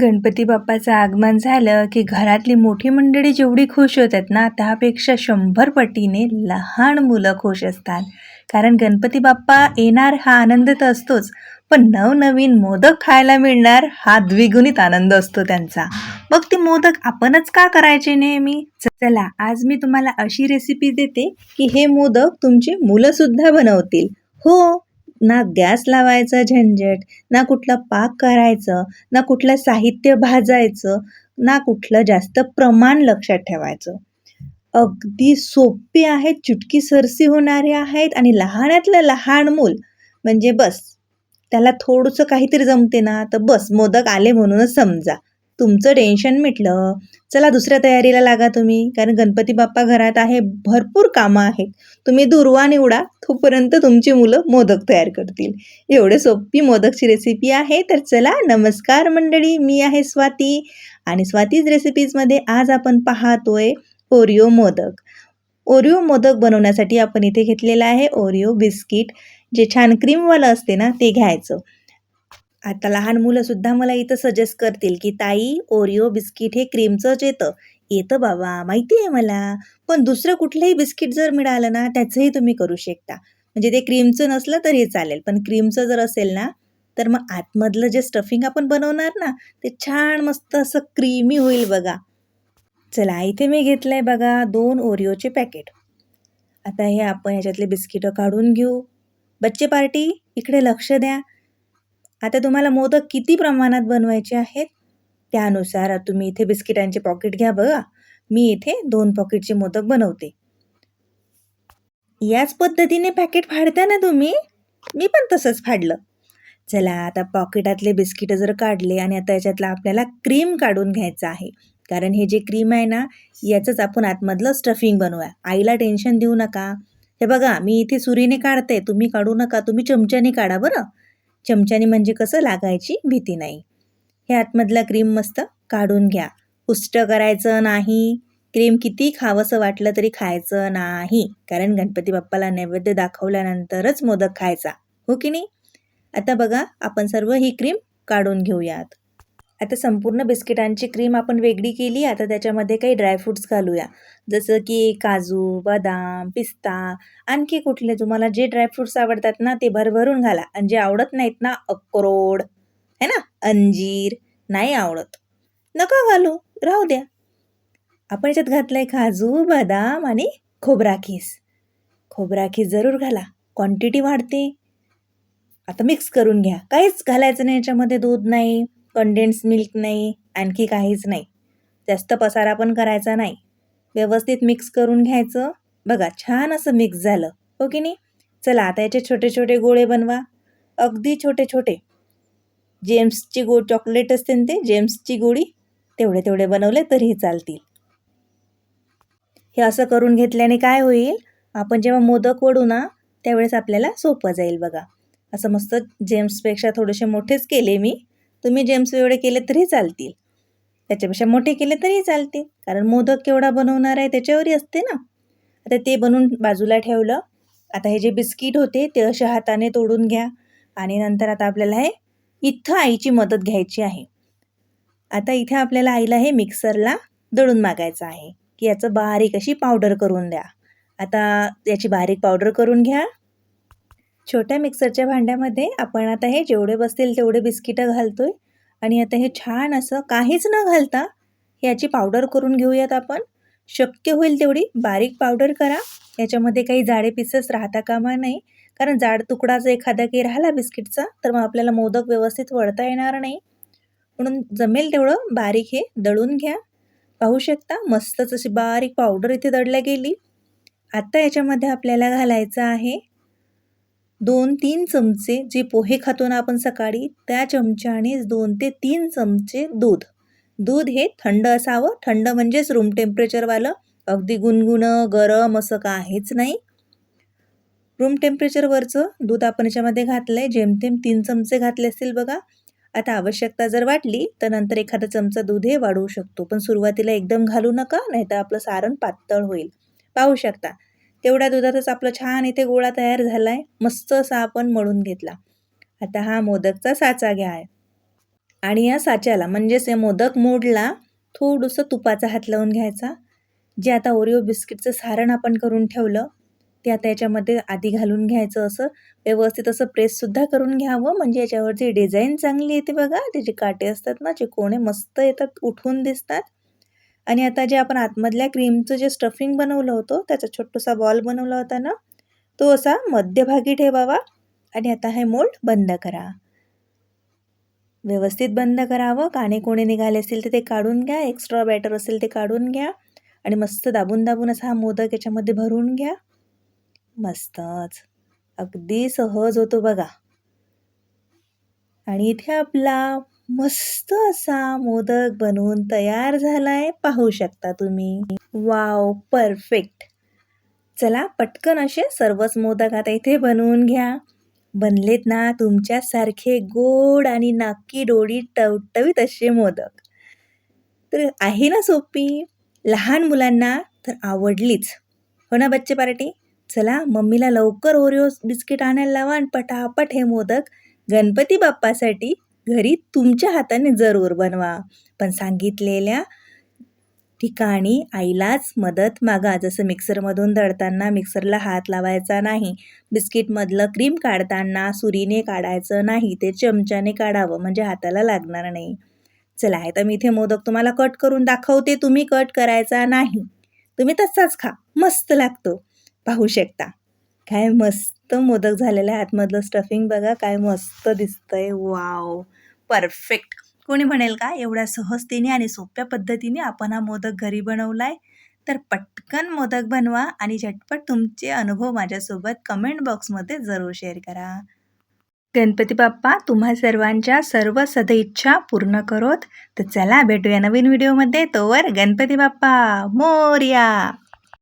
गणपती बाप्पाचं आगमन झालं की घरातली मोठी मंडळी जेवढी खुश होतात ना त्यापेक्षा शंभर पटीने लहान मुलं खुश असतात. कारण गणपती बाप्पा येणार हा आनंद तर असतोच पण नवनवीन मोदक खायला मिळणार हा द्विगुणित आनंद असतो त्यांचा. मग ते मोदक आपणच का करायचे नेहमी? चला आज मी तुम्हाला अशी रेसिपी देते की हे मोदक तुमची मुलंसुद्धा बनवतील. हो ना गॅस लावायचा झंझट ना कुठला पाक करायचं ना कुठलं साहित्य भाजायचं ना कुठलं जास्त प्रमाण लक्षात ठेवायचं. अगदी सोपी आहेत चुटकी सरसी होणारे आहेत आणि लहानातलं लहान मूल म्हणजे बस. त्याला थोडंसं काहीतरी जमते ना तर बस मोदक आले म्हणूनच समजा. तुमचं टेन्शन मिटलं चला दुसऱ्या तयारीला लागा तुम्ही. कारण गणपती बाप्पा घरात आहे भरपूर कामं आहेत. तुम्ही दुर्वा निवडा तोपर्यंत तुमची मुलं मोदक तयार करतील. एवढे सोपी मोदकची रेसिपी आहे तर चला नमस्कार मंडळी मी आहे स्वाती. आणि स्वातीज रेसिपीजमध्ये आज आपण पाहतोय ओरिओ मोदक. ओरिओ मोदक बनवण्यासाठी आपण इथे घेतलेलं आहे ओरिओ बिस्किट. जे छान क्रीमवालं असते ना ते घ्यायचं. आता लहान मुलंसुद्धा मला इथं सजेस्ट करतील की ताई ओरिओ बिस्किट हे क्रीमचंच येतं. येतं बाबा माहिती आहे मला. पण दुसरं कुठलंही बिस्किट जर मिळालं ना त्याचंही तुम्ही करू शकता. म्हणजे ते क्रीमचं नसलं तरी चालेल. पण क्रीमचं जर असेल ना तर मग आतमधलं जे स्टफिंग आपण बनवणार ना ते छान मस्त असं क्रीमी होईल बघा. चला इथे मी घेतलं आहे बघा दोन ओरिओचे पॅकेट आता हे आपण ह्याच्यातले बिस्किटं काढून घेऊ. बच्चे पार्टी इकडे लक्ष द्या. आता तुम्हाला मोदक किती प्रमाणात बनवायचे आहेत? त्यानुसार तुम्ही इथे बिस्किटांचे पॉकेट घ्या बघा. मी इथे दोन पॉकेटचे मोदक बनवते. याच पद्धतीने पॅकेट फाडता ना तुम्ही? मी पण तसंच फाडलं. चला आता पॉकेटातले बिस्किटं जर काढले आणि आता याच्यातला आपल्याला क्रीम काढून घ्यायचं आहे. कारण हे जे क्रीम आहे ना याचंच आपण आतमधलं स्टफिंग बनवूया. आईला टेन्शन देऊ नका. हे बघा मी इथे सुरीने काढते. तुम्ही काढू नका. तुम्ही चमच्याने काढा बरं. चमच्याने म्हणजे कसं लागायची? भीती नाही. हे आतमधला क्रीम मस्त काढून घ्या. उष्ट करायचं नाही. क्रीम किती खावंसं वाटलं तरी खायचं नाही. कारण गणपती बाप्पाला नैवेद्य दाखवल्यानंतरच मोदक खायचा. हो की नाही? आता बघा आपण सर्व ही क्रीम काढून घेऊयात. आता संपूर्ण बिस्किटांची क्रीम आपण वेगळी केली आता त्याच्यामध्ये काही ड्रायफ्रूट्स घालूया. जसं की काजू बदाम पिस्ता आणखी कुठले तुम्हाला जे ड्रायफ्रूट्स आवडतात ना ते भरभरून घाला. आणि जे आवडत नाहीत ना अक्रोड है ना अंजीर नाही आवडत. नका घालू राहू द्या. आपण याच्यात घातलं आहे काजू बदाम आणि खोबरा खीस. खोबरा खीस जरूर घाला. क्वांटिटी वाढते. आता मिक्स करून घ्या. काहीच घालायचं नाही याच्यामध्ये दूध नाही. कंडेन्स मिल्क नाही आणखी काहीच नाही. जास्त पसारा पण करायचा नाही. व्यवस्थित मिक्स करून घ्यायचं. बघा छान असं मिक्स झालं. हो की नाही? चला आता याचे छोटे छोटे गोळे बनवा. अगदी छोटे छोटे जेम्सची गो चॉकलेट असते ना ते जेम्सची गोळी तेवढे तेवढे बनवले तरीही चालतील. हे असं करून घेतल्याने काय होईल? आपण जेव्हा मोदक वडू ना त्यावेळेस आपल्याला सोपं जाईल बघा. असं मस्त जेम्सपेक्षा थोडेसे मोठेच केले मी. तुम्ही जेम्स एवढे केले तरी चालतील. त्याच्यापेक्षा मोठे केले तरी चालतील. कारण मोदक केवढा बनवणार आहे त्याच्यावरही असते ना. आता ते बनवून बाजूला ठेवलं. आता हे जे बिस्किट होते ते अशा हाताने तोडून घ्या. आणि नंतर आता आपल्याला हे इथं आईची मदत घ्यायची आहे. आता इथे आपल्याला आईला हे मिक्सरला दळून मागायचं आहे. की याचं बारीक अशी पावडर करून द्या. आता याची बारीक पावडर करून घ्या. छोट्या मिक्सरच्या भांड्यामध्ये आपण आता हे जेवढे बसतील तेवढे बिस्किटं घालतो आहे आणि आता हे छान असं काहीच न घालता याची पावडर करून घेऊयात आपण. शक्य होईल तेवढी बारीक पावडर करा. याच्यामध्ये काही जाडे पीसेस राहता कामा नाही कारण जाड तुकडाच एखादा काही राहिला बिस्किटचा तर मग आपल्याला मोदक व्यवस्थित वळता येणार नाही. म्हणून जमेल तेवढं बारीक हे दळून घ्या. पाहू शकता मस्तच अशी बारीक पावडर इथे दळल्या गेली. आत्ता याच्यामध्ये आपल्याला घालायचं आहे दोन तीन चमचे जे पोहे खातो ना आपण सकाळी त्या चमच्याने दोन ते तीन चमचे दूध. दूध हे थंड असावं. थंड म्हणजेच रूम टेम्परेचरवालं अगदी गुणगुण गरम असं काहीच नाही. रूम टेम्परेचरवरचं दूध आपण याच्यामध्ये घातलं आहे जेमतेम तीन चमचे घातले असतील बघा. आता आवश्यकता जर वाटली तर नंतर एखादा चमचा दूध हे वाढवू शकतो. पण सुरुवातीला एकदम घालू नका नाही तर आपलं सारण पातळ होईल. पाहू शकता. तेवढ्या दुधातच आपलं छान इथे गोळा तयार झाला आहे मस्त असा आपण मळून घेतला. आता हा मोदकचा साचा घ्या. आहे आणि या साच्याला म्हणजेच या मोदक मोडला थोडंसं तुपाचा हात लावून घ्यायचा. जे आता ओरिओ बिस्किटचं सारण आपण करून ठेवलं ते आता याच्यामध्ये आधी घालून घ्यायचं असं. व्यवस्थित असं प्रेससुद्धा करून घ्यावं. म्हणजे याच्यावरची डिझाईन चांगली येते बघा. त्याचे काटे असतात ना जे कोणे मस्त येतात उठून दिसतात. आणि आता जे आपण आतमधल्या क्रीमचं जे स्टफिंग बनवलं होतं त्याचा छोटासा बॉल बनवला होता ना तो असा मध्यभागी ठेवावा आणि आता हे मोल्ड बंद करा. व्यवस्थित बंद करावं काणे कोणे निघाले असतील तर ते काढून घ्या एक्स्ट्रा बॅटर असेल ते काढून घ्या आणि मस्त दाबून दाबून असा हा मोदक याच्यामध्ये भरून घ्या. मस्तच. अगदी सहज होतो बघा. आणि इथे आपला मस्त असा मोदक बनवून तयार झालाय पाहू शकता तुम्ही. Wow perfect. चला पटकन असे सर्वच मोदक आता इथे बनवून घ्या. बनलेत ना तुमच्यासारखे गोड आणि नाकी डोळी टवटवीत असे मोदक. तर आहे ना सोपी? लहान मुलांना तर आवडलीच. हो ना बच्चे पार्टी? चला मम्मीला लवकर ओरिओ बिस्किट आणायला लावा आणि पटापट हे मोदक गणपती बाप्पासाठी घरी तुमच्या हाताने जरूर बनवा. पण सांगितलेल्या ठिकाणी आईलाच मदत मागा. जसं मिक्सरमधून दळताना मिक्सरला हात लावायचा नाही बिस्किटमधलं क्रीम काढताना सुरीने काढायचं नाही ते चमच्याने काढावं म्हणजे हाताला लागणार नाही. चला आहे तर मी इथे मोदक तुम्हाला कट करून दाखवते. तुम्ही कट करायचा नाही. तुम्ही तसाच खा. मस्त लागतो. पाहू शकता. काय मस्त मोदक झालेलं आहे आतमधलं स्टफिंग बघा काय मस्त दिसतंय. Wow perfect. कोणी म्हणेल का एवढ्या सहजतेने आणि सोप्या पद्धतीने आपण हा मोदक घरी बनवलाय? तर पटकन मोदक बनवा आणि झटपट तुमचे अनुभव माझ्यासोबत कमेंट बॉक्समध्ये जरूर शेअर करा. गणपती बाप्पा तुम्हा सर्वांच्या सर्व सदैच्छा पूर्ण करोत. तर चला भेटूया नवीन व्हिडिओमध्ये तोवर गणपती बाप्पा मोर्या!